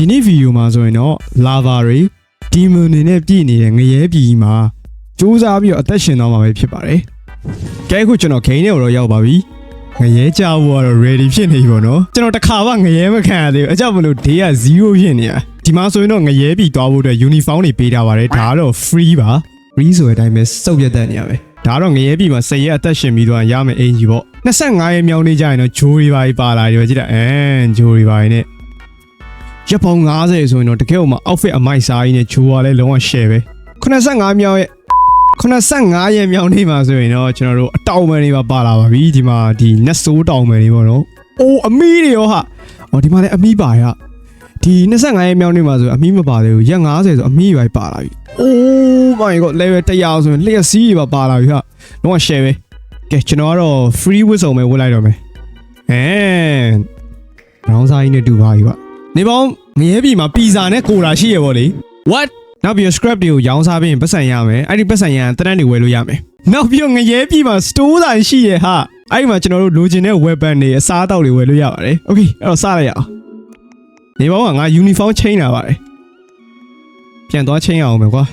ဒီနေ့ဗီဒီယိုမှာဆိုရင်တော့ lava တွေဒီမွန်တွေနဲ့ပြည့်နေတဲ့ငရဲပြည်မှာစူးစမ်းပြီးတော့အသက်ရှင်သွားမှာပဲဖြစ်ပါတယ်။ကဲအခုကျွန်တော်ဂိမ်းထဲကိုတော့ရောက်ပါပြီ။ငရဲကြဖို့ကတော့ ready ဖြစ်နေပြီပေါ့နော်။ကျွန်တော်တစ်ခါမှငရဲမခံရသေးဘူး။အကြောက်မလို့ day က0ဖြစ်နေတာ။ဒီမှာဆိုရင်တော့ငရဲပြည်သွားဖို့အတွက် uniform တွေပေးထားပါတယ်။ဒါကတော့ free ပါ။ free ဆိုတဲ့အတိုင်းပဲစုပ်ပြတ်တဲ့နေရပဲ။ဒါကတော့ငရဲပြည်မှာ10ရက်အသက်ရှင်ပြီးတော့ရမယ်အင်ကြီးပေါ့။25ရက်မြောင်းနေကြရင်တော့ဂျိုးတွေပါပါလာတယ်ကြည့်တာအဲဂျိုးတွေပါနေ။ ရက်ပေါင်း90ဆိုရင်တော့တကယ်ဟိုမှာ outfit အမိုက်စားကြီးနဲ့ဂျိုးကလည်းလုံးဝ share ပဲ85မြောက်ရဲ့85ရက်မြောက်နေမှာဆိုရင်တော့ကျွန်တော်တို့အတောင်ပံတွေပါပါလာပါပြီဒီမှာဒီ net so တောင်ပံတွေပေါ့နော်အိုးအမီးတွေရောဟာအော်ဒီမှာလည်းအမီးပါရဒီ25ရက်မြောက်နေမှာဆိုအမီးမပါသေးဘူးရက်90ဆိုအမီးပဲပါလာပြီအိုး my god level 100ဆိုရင်လျှက်စီးတွေပါပါလာပြီဟာလုံးဝ share ပဲကဲကျွန်တော်ကတော့ free whistle ပဲဝတ်လိုက်တော့မယ်အဲနောင်စားကြီးနဲ့တူပါပြီကွာ နေပေါင်းငရဲပြီမှာပီဇာနဲ့ကိုလာရှိရပေါ့လေ what နောက်ပြီးတော့ scrap တွေကိုရောင်းစားပြီးရင်ပတ်စံရမယ်အဲ့ဒီပတ်စံရရင်တရန်တွေဝယ်လို့ရမယ်နောက်ပြီးတော့ငရဲပြီမှာ store ဆိုင်ရှိရဟာအဲ့ဒီမှာကျွန်တော်တို့လိုချင်တဲ့ weapon တွေအစားအသောက်တွေဝယ်လို့ရပါတယ် okay အဲ့တော့စလိုက်ရအောင်နေပေါင်းကငါ uniform ချိန်လာပါတယ်ပြန်သွားချိန်အောင်မယ်ကွာ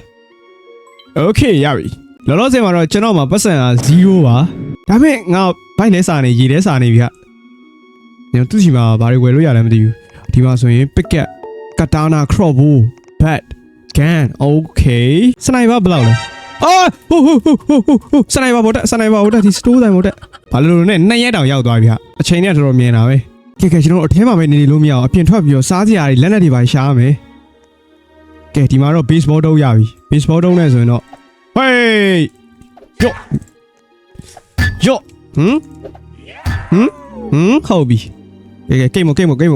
okay ရပြီလောလောဆယ်မှာတော့ကျွန်တော်မှာပတ်စံက0ပါဒါပေမဲ့ငါဘိုက်လဲစာနေရေလဲစာနေပြီဟာညသူစီမှာဘာတွေဝယ်လို့ရလဲမသိဘူး ဒီမှာဆိုရင် picket katana crop bow bat gun okay စနိုက်ပါဘယ်လောက်လဲအော်ဟိုဟိုဟိုဟိုဟိုဟိုစနိုက်ပါဘောတက်စနိုက်ပါဘောတက်ဒီ store ဆိုင်ဘောတက်ဘာလို့လို့နဲ့နှစ်ရက်တောင်ရောက်သွားပြီဟာအချိန်နဲ့တော်တော်မြင်တာပဲကဲကဲကျွန်တော်တို့အထဲမှာပဲနေနေလို့မရအောင်အပြင်ထွက်ပြီးတော့စားစရာတွေလက်နက်တွေပါရှာရမယ်ကဲဒီမှာတော့ baseball တုံးရပြီ baseball တုံးနဲ့ဆိုရင်တော့ hey ယော့ယော့ဟမ်ဟမ်ဟမ်ဟုတ်ပြီကဲကဲကိတ်မကိတ်မကိတ်မ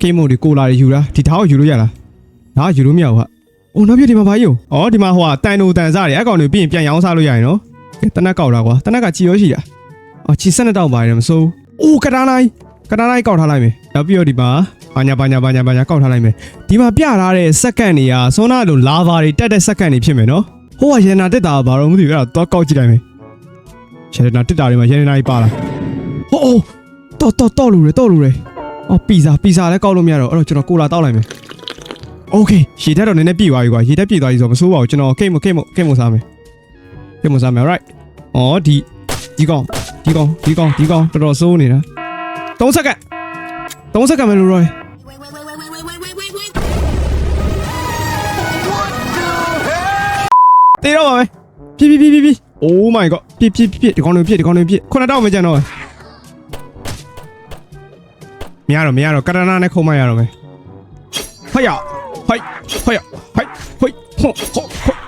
ကိမို့ဒီကိုလာတွေယူတာဒီထားကိုယူလို့ရလားဒါကယူလို့မရဘူးဟာအိုးနောက်ပြဒီမှာဘာကြီးဩဒီမှာဟိုကတန်နိုတန်စားတွေအကောင်တွေပြီးရင်ပြန်ရောင်းစားလို့ရရင်နော်ကဲတနက်ကောက်တာကွာတနက်ကချီရောရှိတာအော်ချီဆက်နှစ်တောက်ပါတယ်မစိုးအိုးကတားလိုင်းကတားလိုင်းကောက်ထားလိုက်မယ်နောက်ပြီးတော့ဒီမှာဘာညာဘာညာဘာညာဘာညာကောက်ထားလိုက်မယ်ဒီမှာပြထားတဲ့စက္ကန့်တွေကဆွမ်းနာလိုလာဗာတွေတက်တဲ့စက္ကန့်တွေဖြစ်မယ်နော်ဟိုကရေနာတက်တာဘာလို့မသိဘူးအဲ့ဒါတော့ကောက်ကြည့်လိုက်မယ်ရေနာတက်တာတွေမှာရေနာကြီးပါလာဟိုးတော့တော့တော့လူတွေတော့လူတွေ အော်ပီဇာပီဇာလည်းကောက်လို့မရတော့အဲ့တော့ကျွန်တော်ကိုလာတောက်လိုက်မယ်โอเคရေတက်တော့နည်းနည်းပြည့်သွားပြီကွာရေတက်ပြည့်သွားပြီဆိုတော့မဆိုးပါဘူးကျွန်တော်ကိတ်မကိတ်မကိတ်မစားမယ်ကိတ်မစားမယ် right ဩဒီဒီကောင်ဒီကောင်ဒီကောင်ဒီကောင်တော်တော်ဆိုးနေတာ30စက္ကန့်30စက္ကန့်ပဲလို့ရောတေးတော့ပါမယ်ပြပြပြပြပြ Oh my god ပြပြပြဒီကောင်တွေပြဒီကောင်တွေပြခုနတောက်မကြံတော့ မရတော့မရတော့ကရနာနဲ့ခုံမရတော့မယ်ဟိုက်ရဟိုက်ဟိုက်ဟိုက်ဟိုက်ဟိုဟို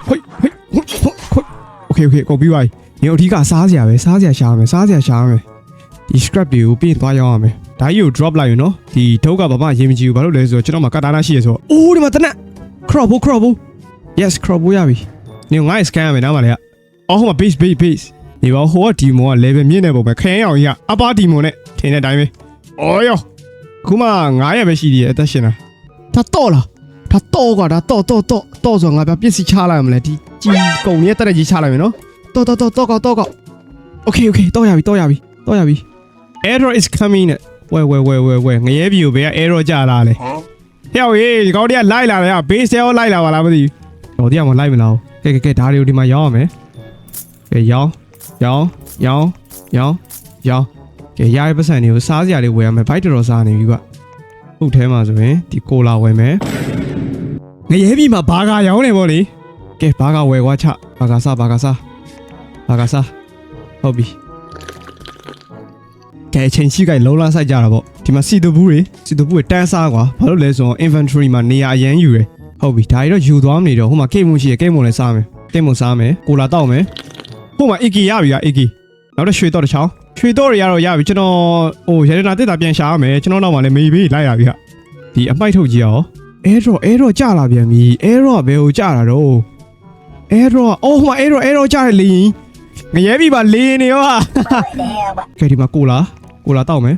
ဟိုက်ဟိုက်ဟိုဟိုဟို Okay okay ကိုပြီးပါပြီ။ဒီအဓိကစားစရာပဲစားစရာရှာရမယ်စားစရာရှာရမယ်။ဒီ scrap တွေကိုပြင်သွားရောက်ရမယ်။ဒါကြီးကို drop လိုက်ရနော်။ဒီထုတ်ကဘာမှရေးမကြည့်ဘူးဘာလို့လဲဆိုတော့ကျွန်တော်မှာကတာနာရှိရဆိုတော့အိုးဒီမှာတနက် crop ဘူး crop ဘူး Yes crop ဘူးရပြီ။နေငါ့ scan ရမယ်နားမလဲ။အော်ဟိုမှာ base base base ဒီဘောဟိုကဒီမွန်က level မြင့်နေပုံပဲခရင်အောင်ကြီးကအပါဒီမွန်နဲ့ထင်တဲ့အတိုင်းပဲ။အော်ယော 古马牙也没洗的，得行了。他倒了，他倒过他倒倒倒倒着牙边，别是掐了没来的，鸡狗你也得来鸡掐了没咯？倒倒倒倒过倒过，OK OK，倒下边倒下边倒下边，Error is coming 呢？喂喂喂喂喂，你也没有被 Error 加了嘞。跳爷，高点的来了呀？别笑我来了哇啦不的，高点我来不了？给给给，打的我的妈要没？给要要要要要。 ကဲရရပတ်စံတွေကိုစားစရာတွေဝယ်ရမယ်ဘိုက်တော်တော်စားနေပြီကွဟုတ်ထဲမှာဆိုရင်ဒီကိုလာဝယ်မယ်ငရဲပြီမှာဘာကရောင်းနေပေါ့လေကဲဘာကဝယ်ကွာချဘာကစားဘာကစားဘာကစားဟုတ်ပြီကဲအချိန်ရှိကြလုံးလာဆိုင်ကြတာပေါ့ဒီမှာစီတူဘူးတွေစီတူဘူးတွေတန်းစားကွာဘာလို့လဲဆိုတော့ inventory မှာနေရာအရန်ယူတယ်ဟုတ်ပြီဒါကြီးတော့ယူသွားမနေတော့ဟိုမှာကိတ်မုံရှိရကိတ်မုံလည်းစားမယ်ကိတ်မုံစားမယ်ကိုလာတောက်မယ်ဟိုမှာ iki ရပြီက iki နောက်တော့ရွှေတော့တစ်ချောင်း ရွှေတော့တွေရတော့ရပြီကျွန်တော်ဟိုရတနာတက်တာပြန်ရှာရမယ်ကျွန်တော်နောက်မှာလည်းမေးပြီးလိုက်ရပြီဟာဒီအမိုက်ထုတ်ကြီးရော error error ကြလာပြန်ပြီ error ဘယ်ကိုကြတာတော့ error အော်ဟိုမှာ error error ကြတယ်လေငရဲပြီပါလေနေရောဟာကဲဒီမှာကိုလာကိုလာတောက်မယ်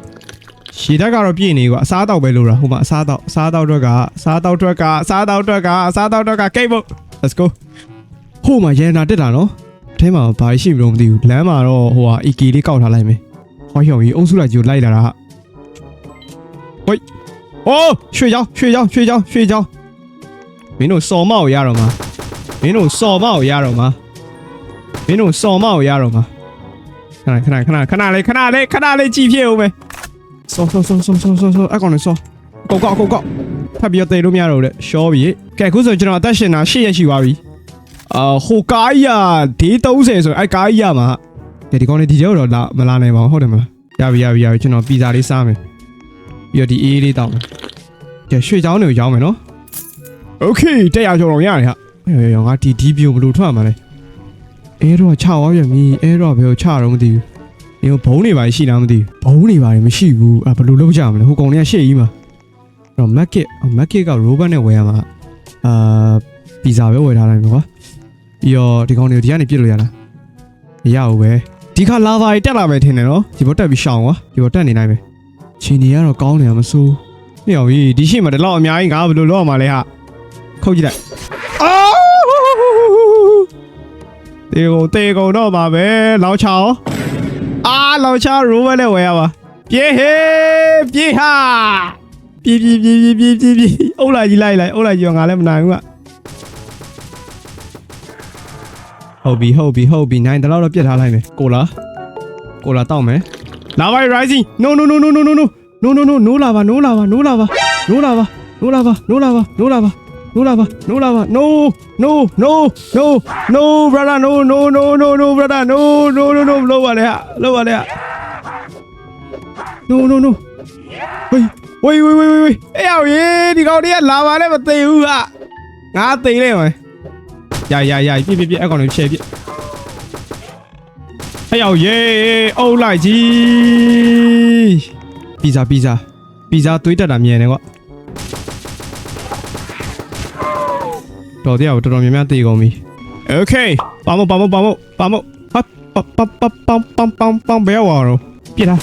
ရှည်တက်ကတော့ပြည့်နေကွာအစားတောက်ပဲလို့တာဟိုမှာအစားတောက်အစားတောက်တွေကအစားတောက်တွေကအစားတောက်တွေကအစားတောက်တွေကကိတ်ဖို့ let's go ဟိုမှာရန်နာတက်တာနော်အ ထဲမှာဘာရှိမလို့မသိဘူးလမ်းမှာတော့ဟိုဟာ EK လေးကောက်ထားလိုက်မယ်ဟောဟောကြီးအုံးစုလိုက်ကြီးကိုလိုက်လာတာဟာဟိုโอ้ရွှေချောင်းရွှေချောင်းရွှေချောင်းရွှေချောင်းမင်းတို့စော်မကိုရတော့မှာမင်းတို့စော်မကိုရတော့မှာမင်းတို့စော်မကိုရတော့မှာခဏခဏခဏခဏလေးခဏလေးခဏလေးကြည့်ဖြစ်ဦးမယ်စောစောစောစောစောစောစောအကောင်လေးစောကောက်ကောက်ကောက်ကောက်ဖတ်ပြီးတော့တေလို့မရတော့တဲ့ရှောပြီကဲအခုဆိုကျွန်တော်အသက်ရှင်တာ၈ရက်ရှိသွားပြီ အာဟိုကားကြီးကဒေး30ဆိုအဲ့ကားကြီးရမှာဒီဒီကောင်လေးဒီကြောတော့လာမလာနိုင်ပါဘူးဟုတ်တယ်မလားရပြီရပြီရပြီကျွန်တော်ပီဇာလေးစားမယ်ပြီးတော့ဒီအေးလေးတောက်မယ် ကဲရွှေချောင်းတွေကိုရောင်းမယ်နော်โอเคတက်ရကျော်တော့ရတယ်ဟာအေးငါဒီဒီပြိုဘလို့ထွက်မှာလဲအဲတော့ချသွားပြန်ပြီအဲတော့ဘယ်ကိုချတော့မသိဘူးဒီဘုံနေပါရှိလားမသိဘူးဘုံနေပါမရှိဘူးအဲဘယ်လိုလုပ်ကြမလဲဟိုကောင်တွေကရှေ့ကြီးမှာအဲ့တော့ market market က robot နဲ့ဝယ်ရမှာအာပီဇာပဲဝယ်ထားလိုက်မယ်ကွာ ပြီးတော့ဒီကောင်တွေကိုဒီကနေပြစ်လို့ရလားမရဘူးပဲဒီခါလာဗာကြီးတက်လာမယ်ထင်တယ်နော်ဒီဘောတက်ပြီးရှောင်းကွာဒီဘောတက်နေနိုင်မယ်ခြေနေရတော့ကောင်းနေရမစိုး။မြောင်ကြီးဒီရှိမှတလောက်အများကြီးငါဘယ်လိုလုပ်ရမှာလဲဟာ။ခုတ်ကြည့်လိုက်။အော်တေကုန်တေကုန်တော့ပါပဲလောင်ချောင်း။အာလောင်ချရိုးပဲနဲ့ဝယ်ရပါ။ပြေးဟေးပြေးဟာ။ပြေးပြေးပြေးပြေးပြေးပြေးပြေးအုတ်လိုက်ကြီးလိုက်လိုက်အုတ်လိုက်ကြီးကငါလည်းမနိုင်ဘူးက။ ဟုတ်ပြီဟုတ်ပြီဟုတ်ပြီနိုင်တလောက်တော့ပြတ်ထားလိုက်မယ်ကိုလာကိုလာတောက်မယ်လာပါ rising no no no no no no no no no no no လာပါ no လာပါ no လာပါ no လာပါ no လာပါ no လာပါ no လာပါ no လာပါ no လာပါ no no no no no brother no no no no no brother no no no no လောက်ပါလေဟာလောက်ပါလေဟာ no no no ဝေးဝေးဝေးဝေးဝေးအေးအောင်ရေဒီကောင်တွေကလာပါလေမသိဘူးဟာငါသိလိုက်မယ် ရရရပြပြပြအကောင်တွေဖြဲပြအေးအောင်ရေအုပ်လိုက်ကြီးပီဇာပီဇာပီဇာသွေးတက်တာမြင်တယ်ကွာတော်တရားတော်တော်များများတည်ကုန်ပြီโอเคပါမပါမပါမပါမဟာပပပပမ်ပမ်ပမ်ပမ်ဘယ်ဝါရောပြတာ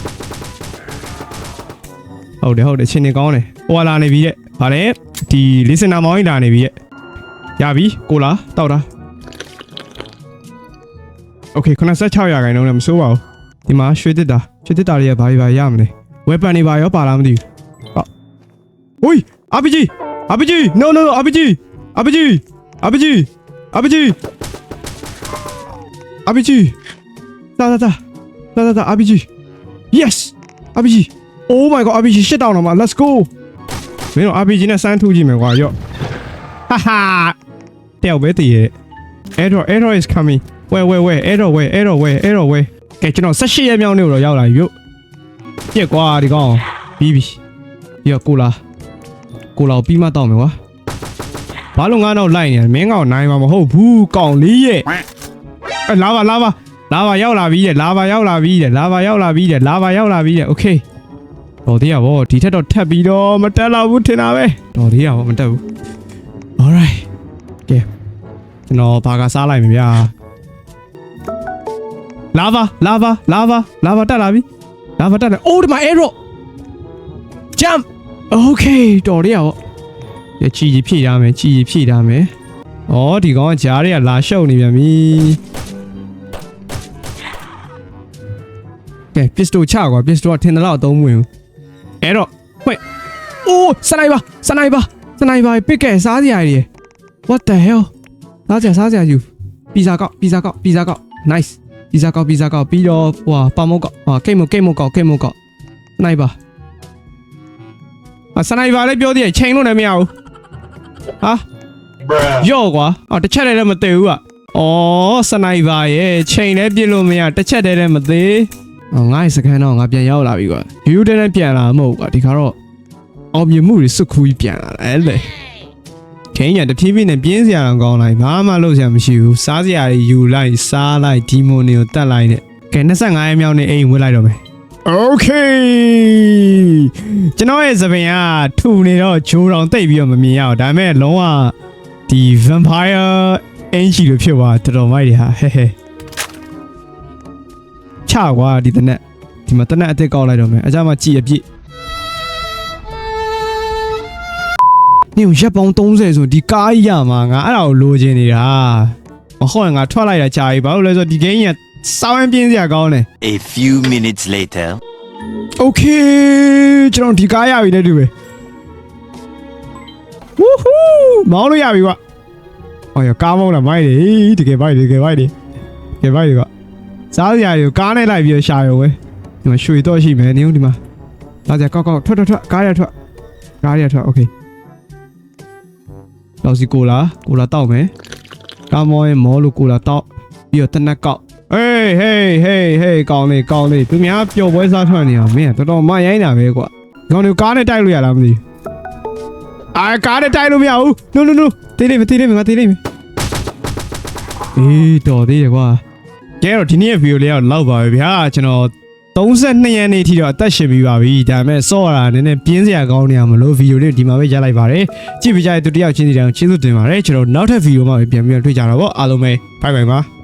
ဟုတ်တယ်ဟုတ်တယ်ချင်းနေကောင်းတယ်ဟိုလာနေပြီတဲ့ဗါလဲဒီ listener မောင်းကြီးလာနေပြီတဲ့ 阿比过啦，到啦。OK，看下子超越阿哥，弄了没收了。他妈，谁得打？谁得打呀？拜拜呀！我们，我怕你拜哦，怕阿姆迪。喂，阿比吉，阿比吉，no no no，阿比吉，阿比吉，阿比吉，阿比吉，阿比吉，打打打，打打打，阿比吉，yes，阿比吉，Oh my god，阿比吉，shut down 了嘛？Let's go。没有阿比吉那三突机，没瓜药。哈哈。 တယောက်ပဲတည်ရဲ့ error error is coming where where where error where error where error where ကဲကျွန်တော်18ရက်မြောက်နေ့ကိုတော့ရောက်လာပြီရော့ပြက်ကွာဒီကောင်ပြီးပြီရော့ကိုလာကိုလာကိုပြီးမှတောက်မယ်ကွာဘာလို့ငါတော့လိုက်နေလဲမင်းကောင်နိုင်မှာမဟုတ်ဘူးကောင်လေးရဲ့အဲလာပါလာပါလာပါရောက်လာပြီတဲ့လာပါရောက်လာပြီတဲ့လာပါရောက်လာပြီတဲ့လာပါရောက်လာပြီတဲ့โอเคတော်သေးရဗောဒီထက်တော့ထပ်ပြီးတော့မတက်တော့ဘူးထင်တာပဲတော်သေးရဗောမတက်ဘူး alright ကဲကျွန်တော်ဘာကစားလိုက်မယ်ဗျာလာပါလာပါလာပါလာပါတက်လာပြီလာပါတက်လာအိုးဒီမှာ arrow jump okay တော်သေးရဗောရချီကြီးဖြည့်ရမယ်ချီကြီးဖြည့်ရမယ်ဩဒီကောင်ကကြားတွေကလာရှုပ်နေပြန်ပြီကဲ pistol ချကွာ pistol ကထင်တယ်လို့အသုံးမဝင်ဘူးအဲ့တော့ဝဲ့အိုးစနိုက်ပါစနိုက်ပါစနိုက်ပါပစ်ကဲစားစရာကြီး what the hell စားစရာစားစရာယူပီဇာကောက်ပီဇာကောက်ပီဇာကောက် nice ပီဇာကောက်ပီဇာကောက်ပြီးတော့ဟိုဟာပါမောက်ကောက်ဟာကိတ်မကိတ်မကောက်ကိတ်မကောက်စနိုက်ပါအစနိုက်ပါလည်းပြောသေးတယ်ချိန်လို့လည်းမရဘူးဟာရော့ကွာအော်တစ်ချက်တည်းလည်းမသေးဘူးอ่ะဩစနိုက်ပါရဲ့ချိန်လည်းပြစ်လို့မရတစ်ချက်တည်းလည်းမသေးအော်ငါ့ရဲ့စကန်တော့ငါပြန်ရောက်လာပြီကွာယူတန်းပြန်လာမဟုတ်ကွာဒီခါတော့အောင်မြင်မှုတွေစွတ်ခူးကြီးပြန်လာတယ်လေ ခင်းညာတဖြည်းဖြည်းနဲ့ပြင်းစရာတော့ကောင်းလိုက်ဘာမှလုပ်စရာမရှိဘူးစားစရာတွေယူလိုက်စားလိုက်ဒီမိုနီကိုတတ်လိုက်နဲ့ကဲ25ရက်မြောက်နေ့အိမ်ဝင်လိုက်တော့မယ်โอเคကျွန်တော်ရဲ့သပင်ကထူနေတော့ဂျိုးတောင်တိတ်ပြီးတော့မမြင်ရအောင်ဒါပေမဲ့လုံးဝဒီ vampire energy လို့ဖြစ်သွားတော်တော်မိုက်တွေဟာဟဲဟဲချကွာဒီတနက်ဒီမှာတနက်အစ်စ်ကောက်လိုက်တော့မယ်အကြမ်းမှကြည်အပြည့် နေရက်ပေါင်း30ဆိုဒီကားကြီးရမှာငါအဲ့ဒါကိုလိုချင်နေတာမဟုတ်ရင်ငါထွက်လိုက်တာကြာပြီဘာလို့လဲဆိုတော့ဒီ game ကြီးကစောင်းရင်ပြင်းစရာကောင်းတယ် A few minutes later. Okay ကျွန်တော်ဒီကားရပြီတဲ့တူပဲမောင်းလို့ရပြီကွာဟောရကားမောင်းလာမိုက်တယ်တကယ်မိုက်တယ်တကယ်မိုက်တယ်တကယ်မိုက်တယ်ကွာစားစရာတွေကိုကားနဲ့လိုက်ပြီးတော့ရှာရုံပဲဒီမှာရွှေတော့ရှိမယ်နင်းဒီမှာစားစရာကောက်ကောက်ထွက်ထွက်ထွက်ကားရထွက်ကားရထွက်โလောက်စီကိုလာကိုလာတောက်မယ်ကာမောရဲ့မောလို့ကိုလာတောက်ပြီးတော့တနက်ကောက်ဟေးဟေးဟေးဟေးကောင်းလေးကောင်းလေးသူများပျော်ပွဲစားထွက်နေအောင်မင်းကတော်တော်မရိုင်းတာပဲကွာကောင်တွေကားနဲ့တိုက်လို့ရလားမသိအာကားနဲ့တိုက်လို့မရဘူးနုနုနုတေးလေးမတေးလေးမငါတေးလေးမအေးတော်သေးတယ်ကွာကဲတော့ဒီနေ့ရဲ့ဗီဒီယိုလေးကတော့လောက်ပါပဲဗျာကျွန်တော် 32ရက်နေ့ထိတော့အသက်ရှင်ပြီးပါပြီဒါပေမဲ့စော့ရတာနည်းနည်းပြင်းစရာကောင်းနေရမလို့ဗီဒီယိုလေးဒီမှာပဲရလိုက်ပါတယ်ကြည့်ပြကြတဲ့သူတစ်ယောက်ချင်းစီတိုင်းကျေးဇူးတင်ပါတယ်ကျွန်တော်နောက်ထပ်ဗီဒီယိုမှာပဲပြန်ပြီးတော့တွေ့ကြတာပေါ့အားလုံးပဲဘိုင်ဘိုင်ပါ